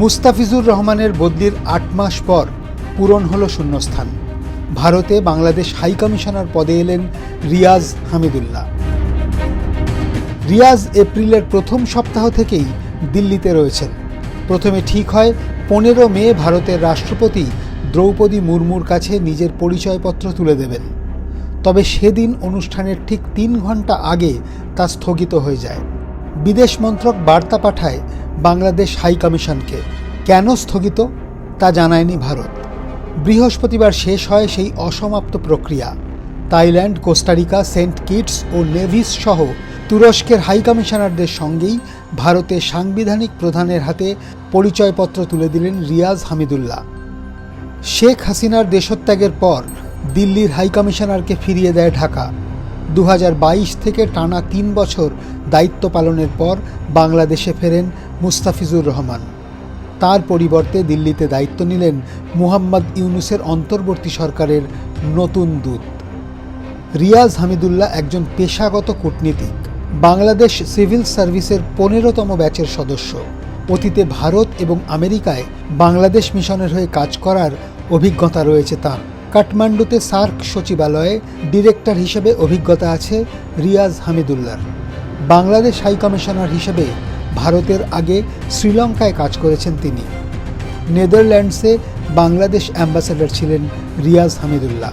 মুস্তাফিজুর রহমানের বদলির আট মাস পর পূরণ হল শূন্যস্থান। ভারতে বাংলাদেশ হাই কমিশনার পদে এলেন রিয়াজ হামিদুল্লাহ। রিয়াজ এপ্রিলের প্রথম সপ্তাহ থেকেই দিল্লিতে রয়েছেন। প্রথমে ঠিক হয় পনেরো মে ভারতের রাষ্ট্রপতি দ্রৌপদী মুর্মুর কাছে নিজের পরিচয়পত্র তুলে দেবেন। তবে সেদিন অনুষ্ঠানের ঠিক তিন ঘণ্টা আগে তা স্থগিত হয়ে যায়। বিদেশ মন্ত্রক বার্তা পাঠায় বাংলাদেশ হাই কমিশনকে। কেন স্থগিত তা জানায়নি ভারত। বৃহস্পতিবার শেষ হয় সেই অসমাপ্ত প্রক্রিয়া। Thailand, Costa Rica, Saint Kitts ও নেভিস সহ তুরস্কের হাইকমিশনারদের সঙ্গেই ভারতের সাংবিধানিক প্রধানের হাতে পরিচয়পত্র তুলে দিলেন রিয়াজ হামিদুল্লাহ। শেখ হাসিনার দেশত্যাগের পর দিল্লির হাইকমিশনারকে ফিরিয়ে দেয় ঢাকা। দু হাজার বাইশ থেকে টানা তিন বছর দায়িত্ব পালনের পর বাংলাদেশে ফেরেন মুস্তাফিজুর রহমান। তার পরিবর্তে দিল্লিতে দায়িত্ব নিলেন মুহাম্মদ ইউনুসের অন্তর্বর্তী সরকারের নতুন দূত। রিয়াজ হামিদুল্লাহ একজন পেশাগত কূটনীতিক, বাংলাদেশ সিভিল সার্ভিসের পনেরোতম ব্যাচের সদস্য। অতীতে ভারত এবং আমেরিকায় বাংলাদেশ মিশনের হয়ে কাজ করার অভিজ্ঞতা রয়েছে তার। কাঠমান্ডুতে সার্ক সচিবালয়ে ডিরেক্টর হিসেবে অভিজ্ঞতা আছে রিয়াজ হামিদুল্লার বাংলাদেশ হাই কমিশনার হিসেবে ভারতের আগে শ্রীলঙ্কায় কাজ করেছেন তিনি। নেদারল্যান্ডসে বাংলাদেশ অ্যাম্বাসেডর ছিলেন রিয়াজ হামিদুল্লাহ।